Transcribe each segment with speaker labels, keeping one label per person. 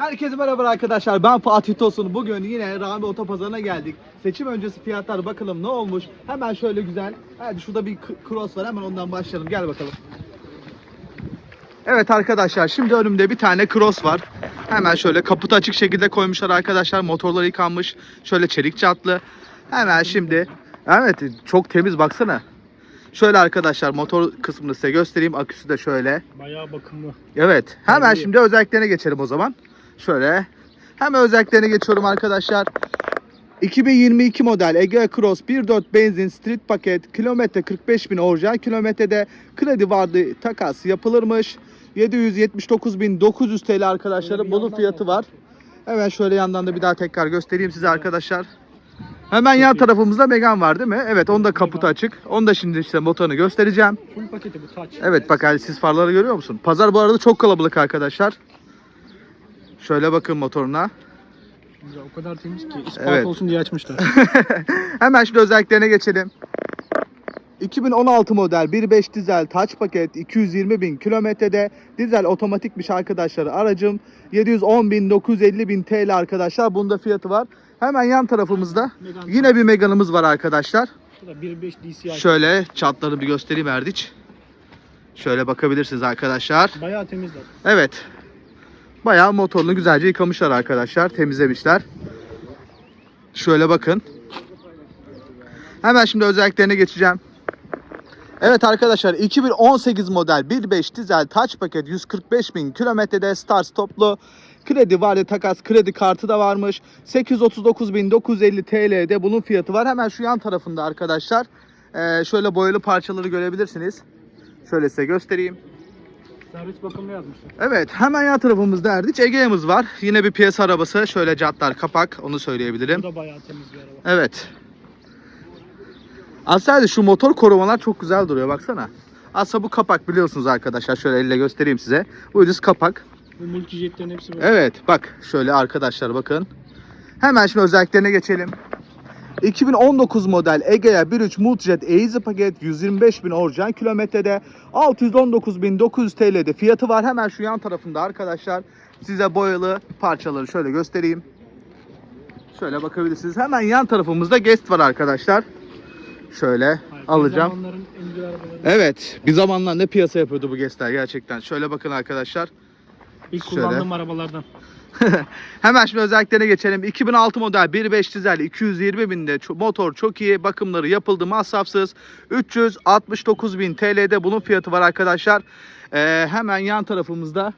Speaker 1: Herkese merhaba arkadaşlar. Ben Fatih Tosun. Bugün yine Rami Otopazarı'na geldik. Seçim öncesi fiyatlar bakalım ne olmuş. Hemen şöyle güzel. Hadi şurada bir cross var. Hemen ondan başlayalım. Gel bakalım. Evet arkadaşlar şimdi önümde bir tane cross var. Hemen şöyle kaputu açık şekilde koymuşlar arkadaşlar. Motorları yıkanmış. Şöyle çelik çatlı. Hemen şimdi. Evet çok temiz baksana. Şöyle arkadaşlar motor kısmını size göstereyim. Aküsü de şöyle.
Speaker 2: Bayağı bakımlı.
Speaker 1: Evet. Hemen şimdi özelliklerine geçelim o zaman. Şöyle. Hemen özelliklerine geçiyorum arkadaşlar. 2022 model Egea Cross 1.4 benzin street paket kilometre 45 bin orijinal kilometrede kredi vardı takas yapılırmış. 779.900 TL arkadaşlarım bunun fiyatı var. Hemen şöyle yandan da bir daha tekrar göstereyim size arkadaşlar. Hemen yan tarafımızda Megan var değil mi? Evet onun da kaputu açık. Onu da şimdi işte motorunu göstereceğim.
Speaker 2: Full paketi bu taç.
Speaker 1: Evet bak Ali siz farları görüyor musun? Pazar bu arada çok kalabalık arkadaşlar. Şöyle bakın motoruna.
Speaker 2: Ya o kadar temiz ki ispat
Speaker 1: Evet.
Speaker 2: olsun diye açmışlar.
Speaker 1: Hemen şimdi özelliklerine geçelim. 2016 model 1.5 dizel taç paket 220 bin kilometrede dizel otomatikmiş arkadaşlar aracım 710 bin 950 bin TL arkadaşlar bunda fiyatı var. Hemen yan tarafımızda
Speaker 2: Megane.
Speaker 1: yine bir Megane'ımız var arkadaşlar.
Speaker 2: Bu da 1.5 DCI.
Speaker 1: Şöyle çatlarını bir göstereyim Erdiç. Şöyle bakabilirsiniz arkadaşlar.
Speaker 2: Bayağı temizler.
Speaker 1: Evet. Bayağı motorunu güzelce yıkamışlar arkadaşlar. Temizlemişler. Şöyle bakın. Hemen şimdi özelliklerine geçeceğim. Evet arkadaşlar 2018 model 1.5 dizel taç paket 145 bin kilometrede start stoplu kredi var takas kredi kartı da varmış 839.950 TL'de bunun fiyatı var hemen şu yan tarafında arkadaşlar şöyle boyalı parçaları görebilirsiniz şöyle size göstereyim
Speaker 2: Servis bakımlı yazmışlar.
Speaker 1: Evet hemen yan tarafımızda Erdiç Egea'mız var. Yine bir piyasa arabası. Şöyle catlar kapak onu söyleyebilirim.
Speaker 2: Bu da bayağı temiz bir araba.
Speaker 1: Evet. Aslında şu motor korumalar çok güzel duruyor baksana. Aslında bu kapak biliyorsunuz arkadaşlar. Şöyle elle göstereyim size. Bu düz kapak.
Speaker 2: Bu multijetlerin hepsi böyle.
Speaker 1: Evet bak şöyle arkadaşlar bakın. Hemen şimdi özelliklerine geçelim. 2019 model Egea 1.3 Multijet Easy paket 125 bin orijinal kilometrede 619.900 TL'de fiyatı var. Hemen şu yan tarafında arkadaşlar size boyalı parçaları şöyle göstereyim. Şöyle bakabilirsiniz. Hemen yan tarafımızda Guest var arkadaşlar. Şöyle
Speaker 2: Hayır,
Speaker 1: alacağım. Evet bir zamanlar ne piyasa yapıyordu bu Guest'ler gerçekten. Şöyle bakın arkadaşlar.
Speaker 2: İlk
Speaker 1: şöyle.
Speaker 2: kullandığım arabalardan.
Speaker 1: Hemen şimdi özelliklerine geçelim. 2006 model 1.5 dizel 220 binde motor çok iyi. Bakımları yapıldı masrafsız. 369 bin TL'de bunun fiyatı var arkadaşlar. Ee, hemen yan tarafımızda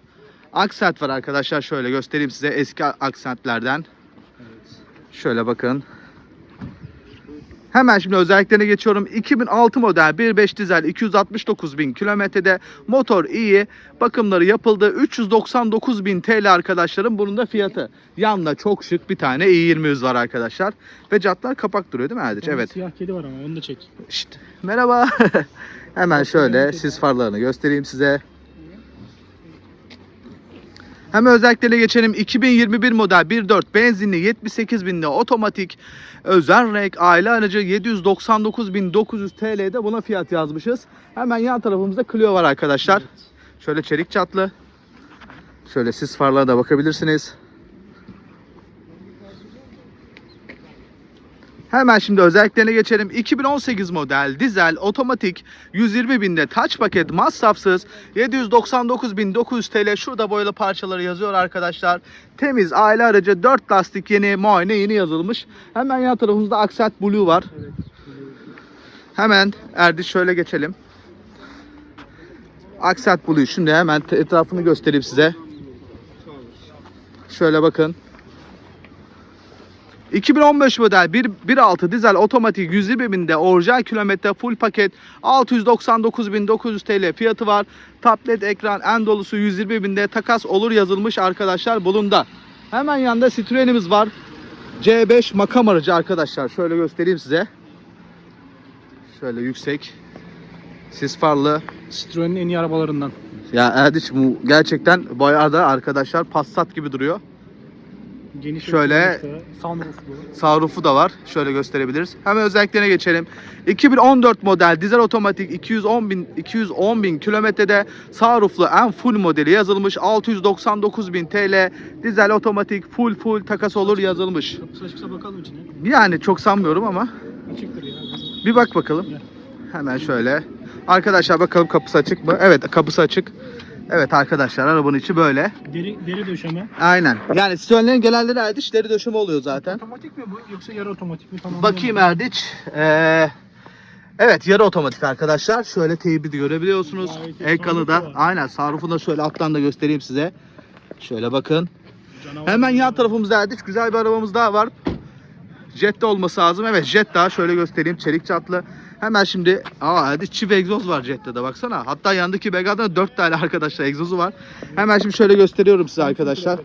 Speaker 1: Accent var arkadaşlar. Şöyle göstereyim size eski Accent'lerden. Şöyle bakın. Hemen şimdi özelliklerine geçiyorum. 2006 model 1.5 dizel 269 bin kilometrede motor iyi. Bakımları yapıldı. 399 bin TL arkadaşlarım. Bunun da fiyatı. Yanında çok şık bir tane i20 var arkadaşlar. Ve catlar kapak duruyor değil mi Erdiç? Evet.
Speaker 2: Siyah kedi var ama onu da çek.
Speaker 1: Şşt, merhaba. Hemen şöyle sis farlarını göstereyim size. Hemen özelliklerine geçelim. 2021 model 1.4 benzinli 78 binli otomatik özel renk aile aracı 799.900 TL'de buna fiyat yazmışız. Hemen yan tarafımızda Clio var arkadaşlar. Şöyle çelik çatlı. Şöyle sis farlarına da bakabilirsiniz. Hemen şimdi özelliklerine geçelim. 2018 model dizel otomatik 120 binde taç paket masrafsız 799.900 TL. Şurada boyalı parçaları yazıyor arkadaşlar. Temiz aile aracı 4 lastik yeni muayene yeni yazılmış. Hemen yan tarafımızda Accent Blue var. Hemen Erdi şöyle geçelim. Accent Blue. Şimdi hemen etrafını göstereyim size. Şöyle bakın. 2015 model 1 1.6 dizel otomatik 120 binde orijinal kilometre full paket 699.900 TL fiyatı var. Tablet ekran en dolusu 120 binde takas olur yazılmış arkadaşlar bulunda. Hemen yanında Citroen'imiz var. C5 makam aracı arkadaşlar. Şöyle göstereyim size. Şöyle yüksek. Sis farlı.
Speaker 2: Citroen'in en iyi arabalarından.
Speaker 1: Ya Erdiç bu gerçekten bayağı da arkadaşlar Passat gibi duruyor.
Speaker 2: Geniş
Speaker 1: Şöyle-
Speaker 2: Sunrooflu.
Speaker 1: Sunroof'u da var. Şöyle gösterebiliriz. Hemen özelliklerine geçelim. 2014 model dizel otomatik 210 bin 210 bin kilometrede sunrooflu en full modeli yazılmış. 699 bin TL dizel otomatik full full takas olur yazılmış.
Speaker 2: Kapısı açıksa bakalım içine.
Speaker 1: Yani çok sanmıyorum ama
Speaker 2: Açıktır ya.
Speaker 1: bir bak bakalım. Hemen şöyle. Arkadaşlar bakalım kapısı açık mı? Evet kapısı açık. Evet arkadaşlar arabanın içi böyle.
Speaker 2: Deri, deri döşeme.
Speaker 1: Aynen. Yani Citroen'lerin genelleri Erdiç deri döşeme oluyor zaten.
Speaker 2: Otomatik mi bu yoksa yarı otomatik mi? Tamam.
Speaker 1: Bakayım Erdiç. Ee, evet yarı otomatik arkadaşlar. Şöyle teybi de görebiliyorsunuz. Ekranı da
Speaker 2: var.
Speaker 1: aynen sunroofunu da şöyle alttan da göstereyim size. Şöyle bakın.
Speaker 2: Canavar
Speaker 1: Hemen yan tarafımızda Erdiç güzel bir arabamız daha var. Jetta olması lazım. Evet Jetta şöyle göstereyim çelik çatlı. Hemen şimdi aa Erdiç çift egzoz var Jetta'da baksana. Hatta yandaki Mega'da 4 tane arkadaşlar egzozu var. Hemen şimdi şöyle gösteriyorum size arkadaşlar.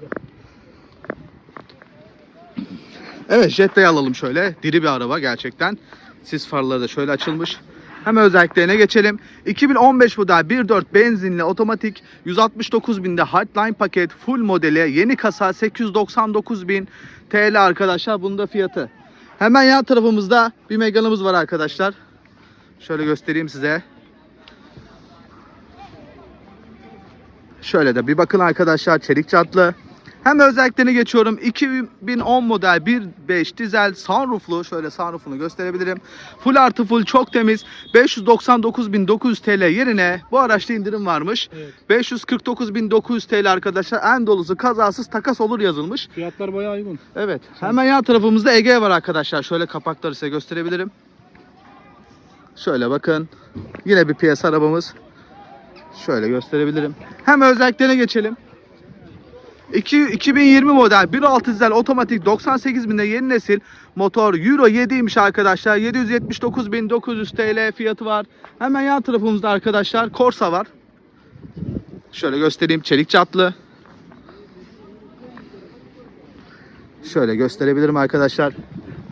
Speaker 1: Evet Jetta'yı alalım şöyle. Diri bir araba gerçekten. Sis farları da şöyle açılmış. Hemen özelliklerine geçelim. 2015 model 1.4 benzinli otomatik 169 binde Hardline paket full modeli yeni kasa 899 bin TL arkadaşlar. Bunun da fiyatı. Hemen yan tarafımızda bir Megane'ımız var arkadaşlar. Şöyle göstereyim size. Şöyle de bir bakın arkadaşlar çelik çatlı. Hem özelliklerini geçiyorum. 2010 model 1.5 dizel sunrooflu. Şöyle sunroofunu gösterebilirim. Full artı full çok temiz. 599.900 TL yerine bu araçta indirim varmış.
Speaker 2: Evet.
Speaker 1: 549.900 TL arkadaşlar. En dolusu kazasız takas olur yazılmış.
Speaker 2: Fiyatlar bayağı uygun.
Speaker 1: Evet. Hemen yan tarafımızda Ege var arkadaşlar. Şöyle kapakları size gösterebilirim. Şöyle bakın. Yine bir piyasa arabamız. Şöyle gösterebilirim. Hemen özelliklerine geçelim. 2, 2020 model 1.6 dizel otomatik 98 binde yeni nesil motor Euro 7'ymiş arkadaşlar. 779.900 TL fiyatı var. Hemen yan tarafımızda arkadaşlar Corsa var. Şöyle göstereyim çelik çatlı. Şöyle gösterebilirim arkadaşlar.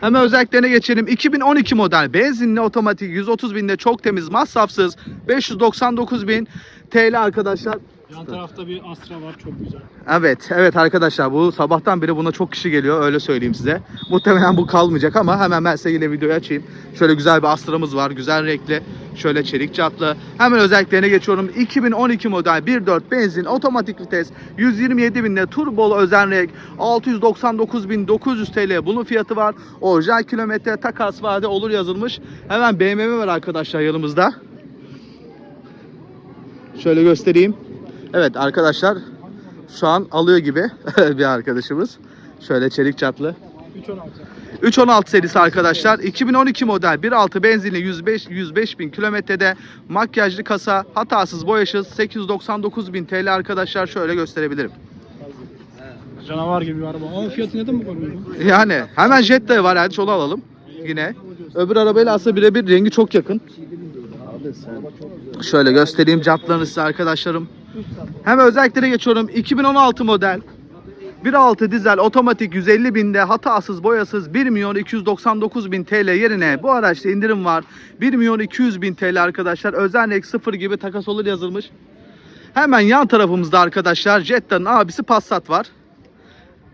Speaker 1: Hemen özelliklerine geçelim. 2012 model benzinli otomatik 130 binde çok temiz masrafsız 599 bin TL arkadaşlar.
Speaker 2: Yan tarafta bir Astra var çok güzel.
Speaker 1: Evet, evet arkadaşlar bu sabahtan beri buna çok kişi geliyor öyle söyleyeyim size. Muhtemelen bu kalmayacak ama hemen ben size yine videoyu açayım. Şöyle güzel bir Astra'mız var, güzel renkli. Şöyle çelik çatlı. Hemen özelliklerine geçiyorum. 2012 model 1.4 benzin otomatik vites 127 binde turbolu özen renk 699.900 TL bunun fiyatı var. Orijinal kilometre takas vade olur yazılmış. Hemen BMW var arkadaşlar yanımızda. Şöyle göstereyim. Evet arkadaşlar şu an alıyor gibi bir arkadaşımız. Şöyle çelik çatlı.
Speaker 2: 316.
Speaker 1: 316 serisi arkadaşlar. 2012 model 1.6 benzinli 105 105 bin kilometrede makyajlı kasa hatasız boyasız 899 bin TL arkadaşlar şöyle gösterebilirim.
Speaker 2: Canavar gibi bir araba. Ama fiyatı neden bu kadar uygun?
Speaker 1: Yani hemen Jetta var hadi onu alalım yine. Öbür arabayla aslında birebir rengi çok yakın. Şöyle göstereyim jantlarını size arkadaşlarım. Hemen özelliklere geçiyorum. 2016 model 1.6 dizel otomatik 150 binde hatasız boyasız 1 milyon 299 bin TL yerine bu araçta indirim var. 1 milyon 200 bin TL arkadaşlar. Özellik sıfır gibi takas olur yazılmış. Hemen yan tarafımızda arkadaşlar Jetta'nın abisi Passat var.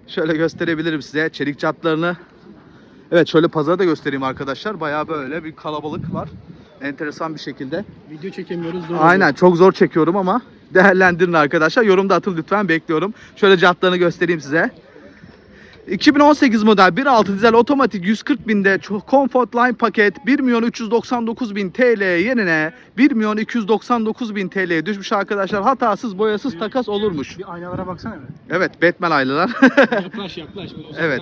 Speaker 1: Şöyle gösterebilirim size çelik çatlarını. Evet şöyle pazarı da göstereyim arkadaşlar. Bayağı böyle bir kalabalık var. Enteresan bir şekilde.
Speaker 2: Video çekemiyoruz. Zor
Speaker 1: Aynen çok zor çekiyorum ama değerlendirin arkadaşlar. Yorumda atın lütfen bekliyorum. Şöyle jantlarını göstereyim size. 2018 model 1.6 dizel otomatik 140 binde çok Comfort Line paket 1 milyon 399 bin TL yerine 1 milyon 299 bin TL'ye düşmüş arkadaşlar. Hatasız boyasız takas olurmuş.
Speaker 2: Bir aynalara baksana be.
Speaker 1: Evet Batman aylılar.
Speaker 2: Yaklaş yaklaş.
Speaker 1: Evet.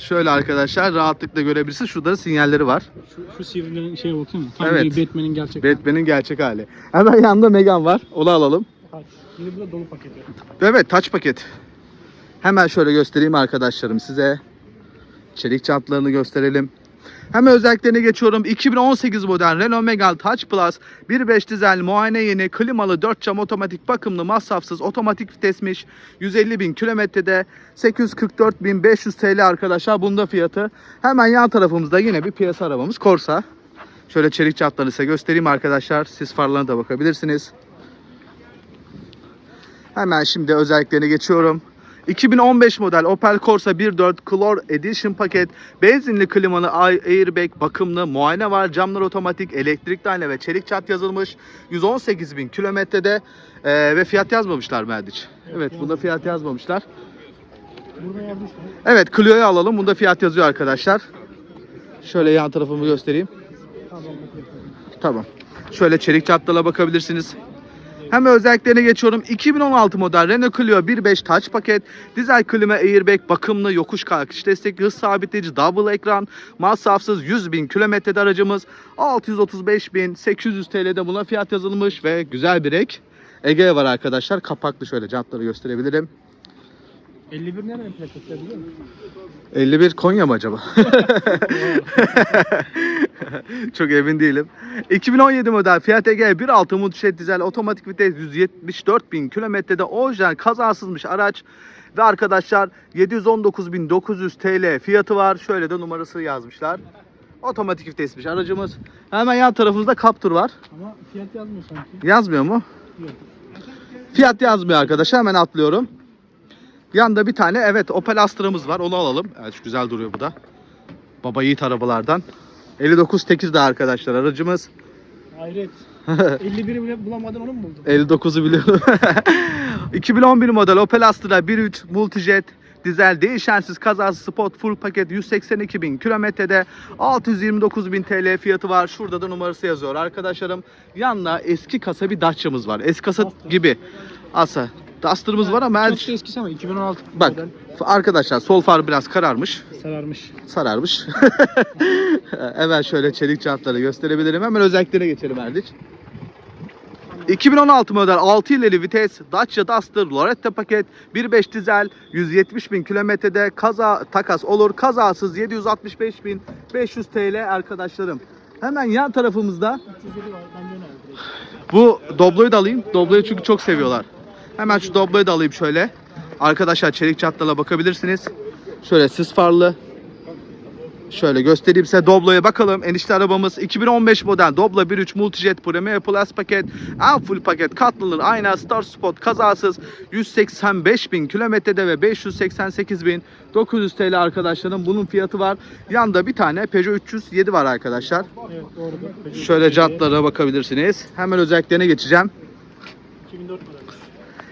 Speaker 1: Şöyle arkadaşlar rahatlıkla görebilirsiniz. Şurada da sinyalleri var.
Speaker 2: Şu, şu sivrilen şeye bakayım mı? Tam
Speaker 1: Evet.
Speaker 2: bir Batman'in gerçek.
Speaker 1: Batman'in gerçek hali. Hemen yanında Megan var. Onu alalım.
Speaker 2: Şimdi bu da dolu paketi.
Speaker 1: Evet taç paket. Hemen şöyle göstereyim arkadaşlarım size. Çelik çantlarını gösterelim. Hemen özelliklerine geçiyorum. 2018 model Renault Megane Touch Plus 1.5 dizel muayene yeni klimalı 4 cam otomatik bakımlı masrafsız otomatik vitesmiş. 150 bin kilometrede 844.500 TL arkadaşlar bunda fiyatı. Hemen yan tarafımızda yine bir piyasa arabamız Corsa. Şöyle çelik çatlarını size göstereyim arkadaşlar. Siz farlarına da bakabilirsiniz. Hemen şimdi özelliklerine geçiyorum. 2015 model Opel Corsa 1.4 Color Edition paket, benzinli klimalı airbag bakımlı, muayene var, camlar otomatik, elektrikli ayna ve çelik çat yazılmış. 118 bin kilometrede e, ve fiyat yazmamışlar Merdiç. Evet bunda fiyat yazmamışlar. Evet Clio'yu alalım. Bunda fiyat yazıyor arkadaşlar. Şöyle yan tarafımı göstereyim.
Speaker 2: Tamam.
Speaker 1: Şöyle çelik çatlara bakabilirsiniz. Hemen özelliklerine geçiyorum. 2016 model Renault Clio 1.5 Touch paket, dizel klima airbag, bakımlı yokuş kalkış destekli, hız sabitleyici, double ekran, masrafsız 100 bin kilometrede aracımız 635 bin 800 TL'de buna fiyat yazılmış ve güzel bir ek. Ege var arkadaşlar. Kapaklı şöyle jantları gösterebilirim.
Speaker 2: 51 nereden plakası biliyor musun?
Speaker 1: 51 Konya mı acaba? Çok emin değilim. 2017 model Fiat Egea 1.6 multijet dizel otomatik vites 174 bin kilometrede orijinal kazasızmış araç. Ve arkadaşlar 719.900 TL fiyatı var. Şöyle de numarası yazmışlar. Otomatik vitesmiş aracımız. Hemen yan tarafımızda Captur var.
Speaker 2: Ama fiyat yazmıyor sanki.
Speaker 1: Yazmıyor mu?
Speaker 2: Yok.
Speaker 1: Fiyat yazmıyor arkadaşlar. Hemen atlıyorum. Yanda bir tane evet Opel Astra'mız var. Onu alalım. Evet güzel duruyor bu da. Baba yiğit arabalardan. 59 de arkadaşlar aracımız.
Speaker 2: Hayret. 51'i bile bulamadın onu mu buldun?
Speaker 1: 59'u biliyorum. 2011 model Opel Astra 1.3 Multijet dizel değişensiz kazasız spot full paket 182 bin kilometrede 629 bin TL fiyatı var. Şurada da numarası yazıyor arkadaşlarım. Yanında eski kasa bir Dacia'mız var. Eski kasa gibi. Asa. Duster'ımız var ama
Speaker 2: Çok eskisi ama 2016
Speaker 1: Bak
Speaker 2: model.
Speaker 1: arkadaşlar sol far biraz kararmış.
Speaker 2: Sararmış.
Speaker 1: Sararmış. Hemen şöyle çelik jantları gösterebilirim. Hemen özelliklere geçelim Erdiç. 2016 model 6 ileri vites Dacia Duster Loretta paket 1.5 dizel 170 bin kilometrede kaza takas olur kazasız 765 bin 500 TL arkadaşlarım. Hemen yan tarafımızda
Speaker 2: 307 var. Bence ne aldı?
Speaker 1: bu Doblo'yu da alayım. Doblo'yu çünkü çok seviyorlar. Hemen şu Doblo'yu da alayım şöyle. Arkadaşlar çelik çatlara bakabilirsiniz. Şöyle sis farlı. Şöyle göstereyim size Doblo'ya bakalım. Enişte arabamız 2015 model Doblo 1.3 Multijet Premier Plus paket. En full paket katlanır ayna Star Spot kazasız 185 bin kilometrede ve 588 bin 900 TL arkadaşlarım. Bunun fiyatı var. Yanda bir tane Peugeot 307 var arkadaşlar.
Speaker 2: Evet doğru.
Speaker 1: Şöyle jantlara bakabilirsiniz. Hemen özelliklerine geçeceğim.
Speaker 2: 2004 model.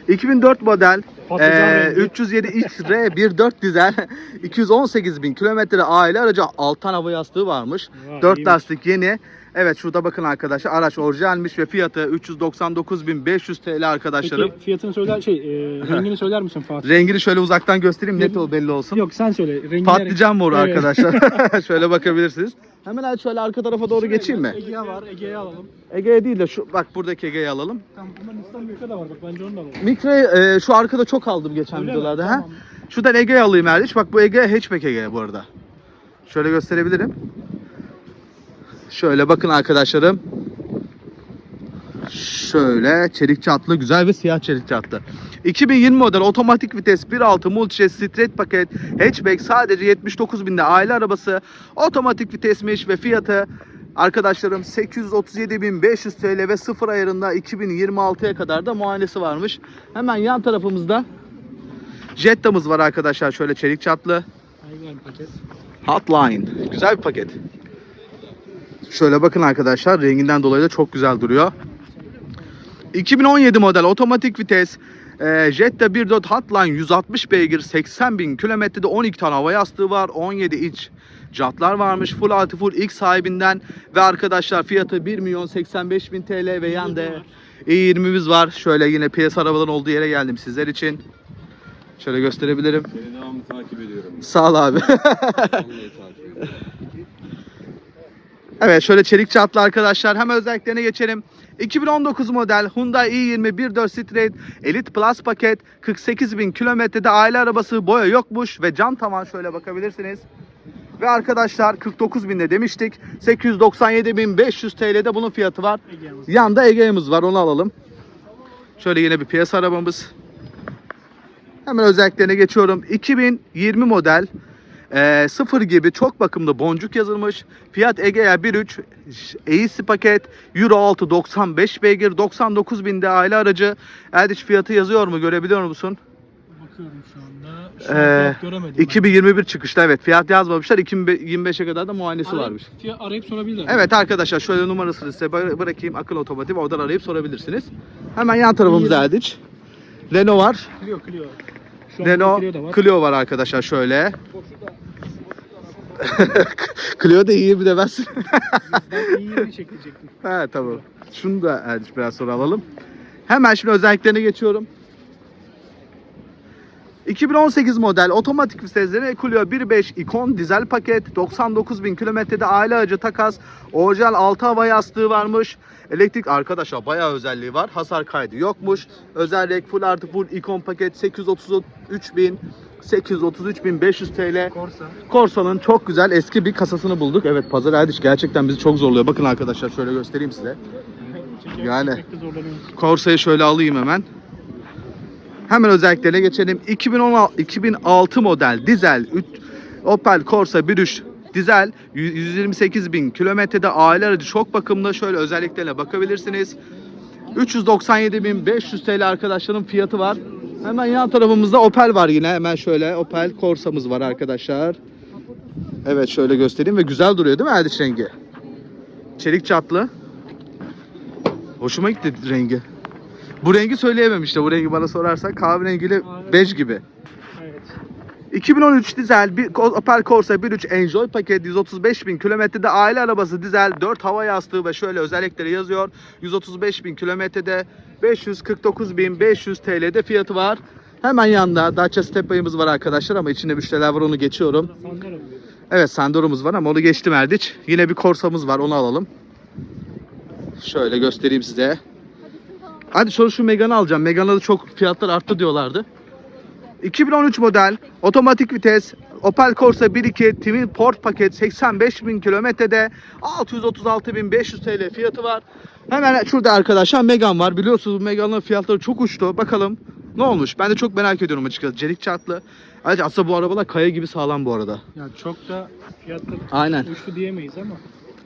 Speaker 1: 2004 model
Speaker 2: rengi.
Speaker 1: 307 XR 1.4 dizel 218 bin kilometre aile aracı alttan hava yastığı varmış.
Speaker 2: Vay,
Speaker 1: 4
Speaker 2: iyiymiş.
Speaker 1: lastik yeni. Evet şurada bakın arkadaşlar araç orijinalmiş ve fiyatı 399.500 TL arkadaşlarım.
Speaker 2: Peki fiyatını söyler şey e, rengini söyler misin Fatih?
Speaker 1: Rengini şöyle uzaktan göstereyim net ol belli olsun.
Speaker 2: Yok sen söyle. Rengini
Speaker 1: Patlıcan moru
Speaker 2: Evet.
Speaker 1: arkadaşlar. şöyle bakabilirsiniz. Hemen hadi şöyle arka tarafa doğru geçeyim mi?
Speaker 2: Ege'ye var. Ege'ye alalım.
Speaker 1: Ege'ye değil de şu bak buradaki Ege'yi alalım.
Speaker 2: Tamam. Bunların İstanbul Micra da var bak bence onu da alalım.
Speaker 1: Mikro'yu e, şu arkada çok aldım geçen
Speaker 2: Öyle mi?
Speaker 1: videolarda. Ha?
Speaker 2: Tamam.
Speaker 1: Şuradan Ege'yi alayım Erdiç. Bak bu Ege hatchback Ege bu arada. Şöyle gösterebilirim. Şöyle bakın arkadaşlarım. Şöyle çelik çatlı güzel ve siyah çelik çatlı. 2020 model otomatik vites 1.6 multijet street paket hatchback sadece 79 binde aile arabası otomatik vitesmiş ve fiyatı arkadaşlarım 837.500 TL ve sıfır ayarında 2026'ya kadar da muayenesi varmış. Hemen yan tarafımızda Jetta'mız var arkadaşlar şöyle çelik çatlı.
Speaker 2: Aynen paket.
Speaker 1: Hotline. Güzel bir paket. Şöyle bakın arkadaşlar renginden dolayı da çok güzel duruyor. 2017 model otomatik vites e, Jetta 1.4 Hotline 160 beygir 80 bin kilometrede 12 tane hava yastığı var 17 iç jantlar varmış full artı full ilk sahibinden ve arkadaşlar fiyatı 1 milyon 85 bin TL ve yanda E20'miz var şöyle yine piyasa arabaların olduğu yere geldim sizler için şöyle gösterebilirim
Speaker 3: Seni devamlı takip ediyorum.
Speaker 1: sağ ol abi. Evet şöyle çelik çatlı arkadaşlar. Hemen özelliklerine geçelim. 2019 model Hyundai i20 1.4 Straight Elite Plus paket 48 bin kilometrede aile arabası boya yokmuş ve cam tavan şöyle bakabilirsiniz. Ve arkadaşlar 49 binde demiştik. 897.500 TL'de bunun fiyatı var.
Speaker 2: Var.
Speaker 1: Yanda Ege'miz var onu alalım. Şöyle yine bir piyasa arabamız. Hemen özelliklerine geçiyorum. 2020 model e, sıfır gibi çok bakımlı boncuk yazılmış. Fiyat Egea 1.3 AC paket Euro 6 95 beygir 99 binde aile aracı. Erdiç fiyatı yazıyor mu görebiliyor musun?
Speaker 2: Bakıyorum şu anda. Şu
Speaker 1: Ee,
Speaker 2: göremedim. ben.
Speaker 1: 2021 çıkışta evet fiyat yazmamışlar 2025'e kadar da muayenesi
Speaker 2: Arayıp-
Speaker 1: varmış.
Speaker 2: Fiyat arayıp sorabilirler.
Speaker 1: Evet arkadaşlar şöyle numarasını size bı- bırakayım akıl otomotiv oradan arayıp sorabilirsiniz. Hemen yan tarafımızda Erdiç. Renault var.
Speaker 2: Clio Clio. Şu
Speaker 1: Renault
Speaker 2: Clio da var.
Speaker 1: Clio var arkadaşlar şöyle. Clio da iyi bir de ben.
Speaker 2: Ben iyi yeni çekilecektim.
Speaker 1: ha tamam. Şunu da Erdiç biraz sonra alalım. Hemen şimdi özelliklerine geçiyorum. 2018 model otomatik vitesleri Clio 1.5 ikon dizel paket 99 bin kilometrede aile aracı takas orijinal 6 hava yastığı varmış elektrik arkadaşlar bayağı özelliği var hasar kaydı yokmuş özellik full artı full ikon paket 833 bin 833 bin 500 TL
Speaker 2: Corsa.
Speaker 1: Corsa'nın çok güzel eski bir kasasını bulduk. Evet Pazar Erdiç gerçekten bizi çok zorluyor. Bakın arkadaşlar şöyle göstereyim size. Yani. Corsa'yı şöyle alayım hemen. Hemen özelliklerine geçelim. 2016 2006 model dizel üç- Opel Corsa 1.3 dizel 128 bin kilometrede aile aracı çok bakımlı. Şöyle özelliklerine bakabilirsiniz. 397.500 TL arkadaşların fiyatı var. Hemen yan tarafımızda Opel var yine. Hemen şöyle Opel Corsa'mız var arkadaşlar. Evet şöyle göstereyim ve güzel duruyor değil mi Erdiç rengi? Çelik çatlı. Hoşuma gitti rengi. Bu rengi söyleyemem işte. Bu rengi bana sorarsan kahverengiyle bej gibi.
Speaker 2: Evet.
Speaker 1: 2013 dizel bir Opel Corsa 1.3 Enjoy paket 135 bin kilometrede aile arabası dizel 4 hava yastığı ve şöyle özellikleri yazıyor. 135 bin kilometrede 549 bin 500 TL'de fiyatı var. Hemen yanında Dacia Stepway'ımız var arkadaşlar ama içinde müşteriler var onu geçiyorum. Evet Sandro'muz var ama onu geçtim Erdiç. Yine bir Corsa'mız var onu alalım. Şöyle göstereyim size. Hadi sonra şu Megane'ı alacağım. Megane'da çok fiyatlar arttı diyorlardı. 2013 model otomatik vites Opel Corsa 1.2 Twin Port paket 85 bin kilometrede 636.500 TL fiyatı var. Hemen şurada arkadaşlar Megane var. Biliyorsunuz Megane'ın fiyatları çok uçtu. Bakalım ne olmuş? Ben de çok merak ediyorum açıkçası. Çelik çatlı. Ayrıca aslında bu arabalar kaya gibi sağlam bu arada.
Speaker 2: Ya çok da fiyatları
Speaker 1: Aynen.
Speaker 2: uçtu diyemeyiz ama.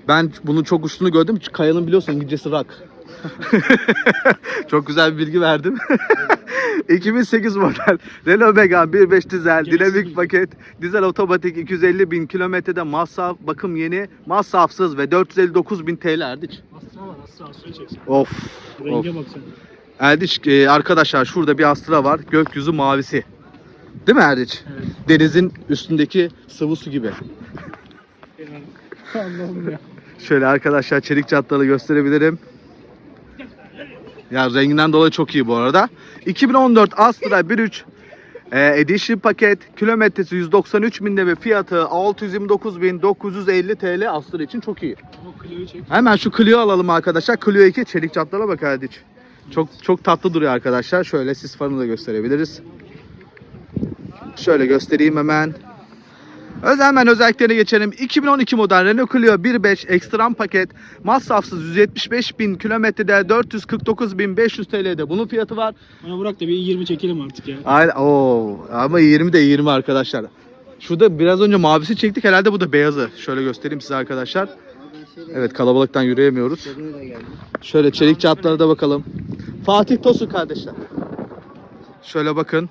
Speaker 1: Ben bunun çok uçtuğunu gördüm. Kayanın biliyorsun İngilizcesi rock. çok güzel bir bilgi verdim. 2008 model Renault Megane 1.5 dizel dinamik paket dizel otomatik 250 bin kilometrede masraf bakım yeni masrafsız ve 459 bin TL Erdiç.
Speaker 2: Astra var Astra Astra'yı çeksin.
Speaker 1: Of. of.
Speaker 2: Renge bak sen.
Speaker 1: Erdiç e, arkadaşlar şurada bir Astra var gökyüzü mavisi. Değil mi Erdiç?
Speaker 2: Evet.
Speaker 1: Denizin üstündeki sıvı su gibi.
Speaker 2: Allah'ım ya.
Speaker 1: Şöyle arkadaşlar çelik çatları gösterebilirim. Ya renginden dolayı çok iyi bu arada. 2014 Astra 1.3 e, Edition paket kilometresi 193 binde ve fiyatı 629.950 TL Astra için çok iyi. Hemen şu Clio alalım arkadaşlar. Clio 2 çelik çatlara bak hadi. Çok çok tatlı duruyor arkadaşlar. Şöyle sis farını da gösterebiliriz. Şöyle göstereyim hemen. Öz hemen özelliklerine geçelim. 2012 model Renault Clio 1.5 Extreme paket masrafsız 175 bin kilometrede 449 bin 500 TL'de bunun fiyatı var.
Speaker 2: Bana bırak da bir 20 çekelim artık ya.
Speaker 1: Aynen. Oo, ama 20 de 20 arkadaşlar. Şurada biraz önce mavisi çektik. Herhalde bu da beyazı. Şöyle göstereyim size arkadaşlar. Evet kalabalıktan yürüyemiyoruz. Şöyle çelik çatlara da bakalım. Fatih Tosun kardeşler. Şöyle bakın.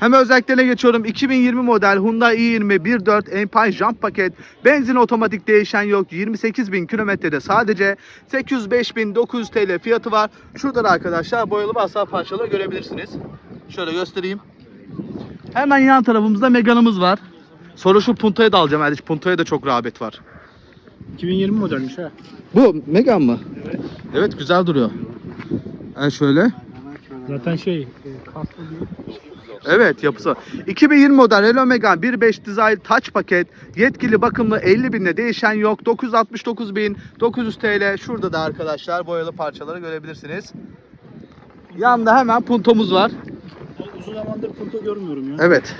Speaker 1: Hemen özelliklerine geçiyorum. 2020 model Hyundai i20 1.4 Empire Jump paket. Benzin otomatik değişen yok. 28 bin kilometrede sadece 805.900 TL fiyatı var. Şurada da arkadaşlar boyalı basar parçaları görebilirsiniz. Şöyle göstereyim. Hemen yan tarafımızda Megane'ımız var. Sonra şu Punta'yı da alacağım. Hadi Punta'ya da çok rağbet var.
Speaker 2: 2020 modelmiş ha.
Speaker 1: Bu Megane mı?
Speaker 2: Evet.
Speaker 1: Evet güzel duruyor. Yani şöyle.
Speaker 2: Zaten şey, e, kaslı bir
Speaker 1: Evet yapısı. 2020 model Renault Megane 1.5 Design Touch paket. Yetkili bakımlı 50 binle değişen yok. 969 bin 900 TL. Şurada da arkadaşlar boyalı parçaları görebilirsiniz. Yanında hemen puntomuz var.
Speaker 2: Uzun zamandır punto görmüyorum ya.
Speaker 1: Evet.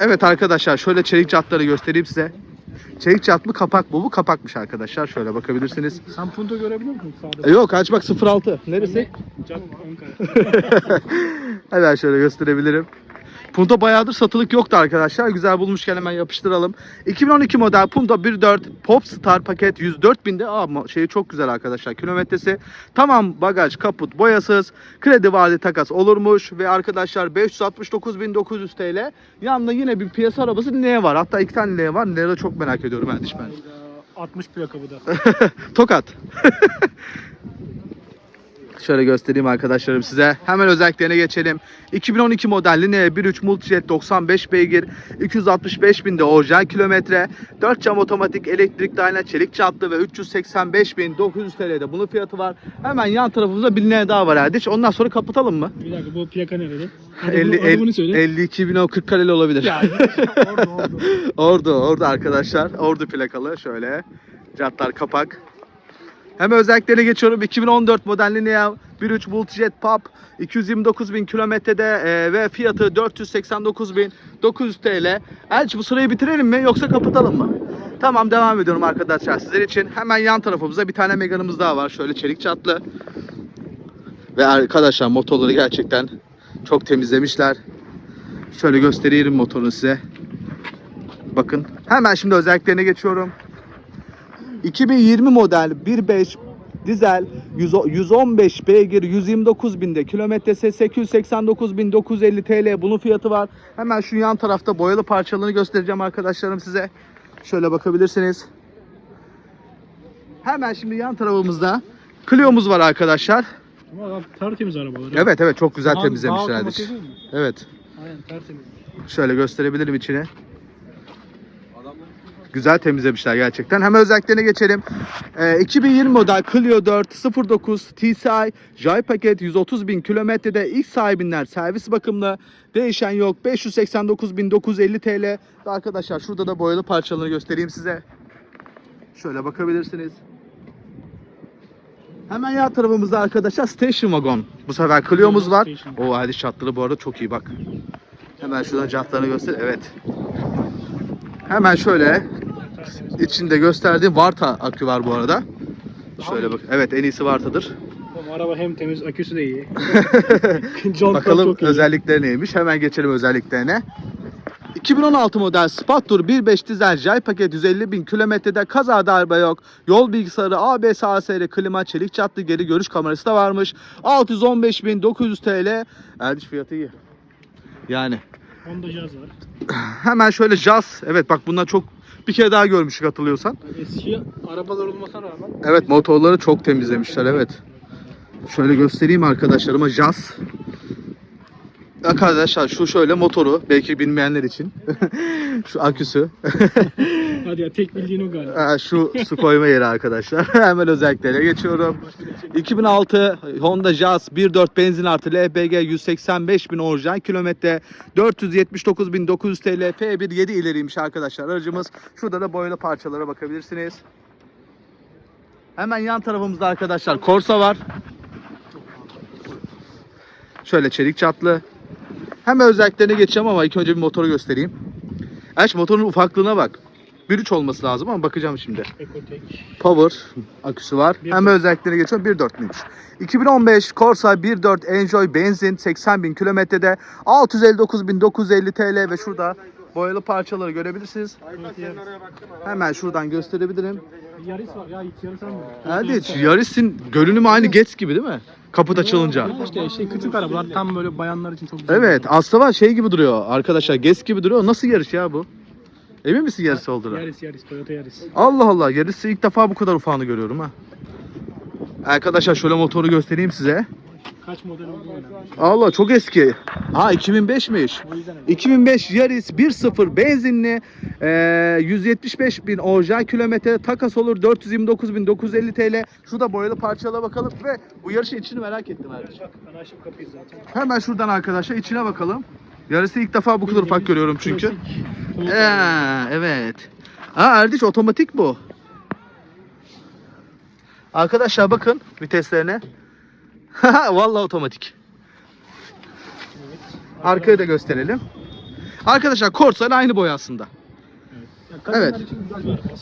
Speaker 1: Evet arkadaşlar şöyle çelik catları göstereyim size. Çelik mı kapak bu? Bu kapakmış arkadaşlar. Şöyle bakabilirsiniz.
Speaker 2: Sen punto görebiliyor musun sağda?
Speaker 1: E, yok aç bak 06. Neresi? Hemen şöyle gösterebilirim. Punto bayağıdır satılık yoktu arkadaşlar. Güzel bulmuşken hemen yapıştıralım. 2012 model Punto 1.4 Popstar paket 104 binde. Aa, şeyi çok güzel arkadaşlar. Kilometresi tamam bagaj, kaput, boyasız. Kredi vade takas olurmuş. Ve arkadaşlar 569.900 TL. Yanında yine bir piyasa arabası N var. Hatta iki tane N var. N'leri de çok merak ediyorum kardeş ben.
Speaker 2: 60 plaka bu da.
Speaker 1: Tokat. Şöyle göstereyim arkadaşlarım size. Hemen özelliklerine geçelim. 2012 modelli N13 Multijet 95 beygir, 265 binde orijinal kilometre, 4 cam otomatik elektrikli ayna çelik çaplı ve 385.900 TL'de bunun fiyatı var. Hemen yan tarafımızda bir daha var Erdiç. Ondan sonra kapatalım mı?
Speaker 2: Bir dakika bu plaka nerede?
Speaker 1: 50,
Speaker 2: Adamını, adamını söyle.
Speaker 1: 52 bin o 40 kareli olabilir.
Speaker 2: Ya, orada orada.
Speaker 1: Ordu, orada arkadaşlar. Ordu plakalı şöyle. Jantlar kapak. Hemen özelliklerine geçiyorum. 2014 modelli Neo 1.3 Multijet Pop 229 bin kilometrede e, ve fiyatı 489 bin 900 TL. Elçi bu sırayı bitirelim mi yoksa kapatalım mı? Tamam devam ediyorum arkadaşlar sizler için. Hemen yan tarafımızda bir tane Megane'ımız daha var. Şöyle çelik çatlı. Ve arkadaşlar motorları gerçekten çok temizlemişler. Şöyle göstereyim motorunu size. Bakın hemen şimdi özelliklerine geçiyorum. 2020 model 1.5 dizel 100 115 beygir 129 binde kilometresi 889.950 TL bunun fiyatı var. Hemen şu yan tarafta boyalı parçalarını göstereceğim arkadaşlarım size. Şöyle bakabilirsiniz. Hemen şimdi yan tarafımızda Clio'muz var arkadaşlar.
Speaker 2: Ama tertemiz arabalar.
Speaker 1: Evet evet çok güzel
Speaker 2: Daha-
Speaker 1: temizlemişler.
Speaker 2: daha
Speaker 1: Erdiç.
Speaker 2: otomatik değil mi?
Speaker 1: Evet.
Speaker 2: Aynen tertemiz.
Speaker 1: Şöyle gösterebilirim içine. Güzel temizlemişler gerçekten. Hemen özelliklerine geçelim. Ee, 2020 model Clio 4 09 TCI Jay paket 130 bin kilometrede ilk sahibinden servis bakımlı. Değişen yok. 589.950 TL. Arkadaşlar şurada da boyalı parçalarını göstereyim size. Şöyle bakabilirsiniz. Hemen yan tarafımızda arkadaşlar Station Wagon. Bu sefer Clio'muz var. O hadi çatları bu arada çok iyi bak. Hemen şuradan jantlarını göster. Evet. Hemen şöyle içinde gösterdiğim Varta akü var bu arada. Şöyle bak. Evet en iyisi Varta'dır.
Speaker 2: Oğlum, araba hem temiz, aküsü de iyi.
Speaker 1: Bakalım
Speaker 2: çok iyi.
Speaker 1: özellikleri neymiş. Hemen geçelim özelliklerine. 2016 model Spattur 1.5 dizel Jay paket 150 bin kilometrede kaza darbe yok. Yol bilgisayarı, ABS, ASR, klima, çelik çatlı geri görüş kamerası da varmış. 615.900 TL. Erdiş fiyatı iyi. Yani
Speaker 2: Honda Jazz var.
Speaker 1: hemen şöyle Jazz. Evet bak bundan çok bir kere daha görmüştük hatırlıyorsan.
Speaker 2: Eski arabalar olmasına rağmen.
Speaker 1: Evet motorları çok temizlemişler evet. Şöyle göstereyim arkadaşlarıma Jazz. Arkadaşlar şu şöyle motoru belki bilmeyenler için. şu aküsü.
Speaker 2: Hadi ya tek bildiğin o galiba.
Speaker 1: Aa, şu su koyma yeri arkadaşlar. Hemen özelliklere geçiyorum. 2006 Honda Jazz 1.4 benzin artı LPG 185 bin orijinal kilometre 479.900 TL P1 7 ileriymiş arkadaşlar aracımız. Şurada da boyalı parçalara bakabilirsiniz. Hemen yan tarafımızda arkadaşlar Corsa var. Şöyle çelik çatlı. Hemen özelliklerine geçeceğim ama ilk önce bir motoru göstereyim. Aç motorun ufaklığına bak. 1.3 olması lazım ama bakacağım şimdi.
Speaker 2: Ekotek.
Speaker 1: Power aküsü var.
Speaker 2: Bir
Speaker 1: Hemen özelliklerine geçiyorum. 1.4'müş. 2015 Corsa 1.4 Enjoy benzin 80 bin kilometrede 659.950 TL ve şurada boyalı parçaları görebilirsiniz. Hemen şuradan gösterebilirim.
Speaker 2: Yaris var ya hiç Yaris almıyor.
Speaker 1: Hadi Yaris'in görünümü aynı Getz gibi değil mi? Kaput açılınca.
Speaker 2: İşte şey küçük arabalar tam böyle bayanlar için çok güzel.
Speaker 1: Evet aslında var şey gibi duruyor arkadaşlar Getz gibi duruyor. Nasıl yarış ya bu? Emin misin yarış olduğuna?
Speaker 2: Yaris Yaris Toyota Yaris.
Speaker 1: Allah Allah yarısı ilk defa bu kadar ufağını görüyorum ha. Arkadaşlar şöyle motoru göstereyim size.
Speaker 2: Kaç model olduğu önemli.
Speaker 1: Allah çok eski. Ha 2005'miş.
Speaker 2: O yüzden önemli.
Speaker 1: 2005 Yaris 1.0 benzinli eee 175 bin orijinal kilometre takas olur 429.950 TL. Şurada boyalı parçalara bakalım ve bu yarışın içini merak ettim
Speaker 2: zaten.
Speaker 1: Hemen şuradan arkadaşlar içine bakalım. Yarısı ilk defa bu kadar ufak görüyorum çünkü.
Speaker 2: Klasik
Speaker 1: Ee,
Speaker 2: Yaris.
Speaker 1: evet. Aa Erdiç otomatik bu. Arkadaşlar bakın viteslerine. Vallahi otomatik. Arkayı da gösterelim. Arkadaşlar Corsa ile aynı boy aslında. Evet.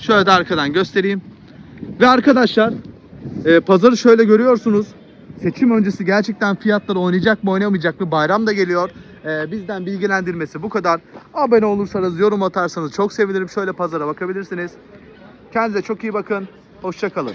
Speaker 1: Şöyle de arkadan göstereyim. Ve arkadaşlar e, pazarı şöyle görüyorsunuz. Seçim öncesi gerçekten fiyatlar oynayacak mı oynamayacak mı bayram da geliyor. Ee, bizden bilgilendirmesi bu kadar. Abone olursanız, yorum atarsanız çok sevinirim. Şöyle pazara bakabilirsiniz. Kendinize çok iyi bakın. Hoşçakalın.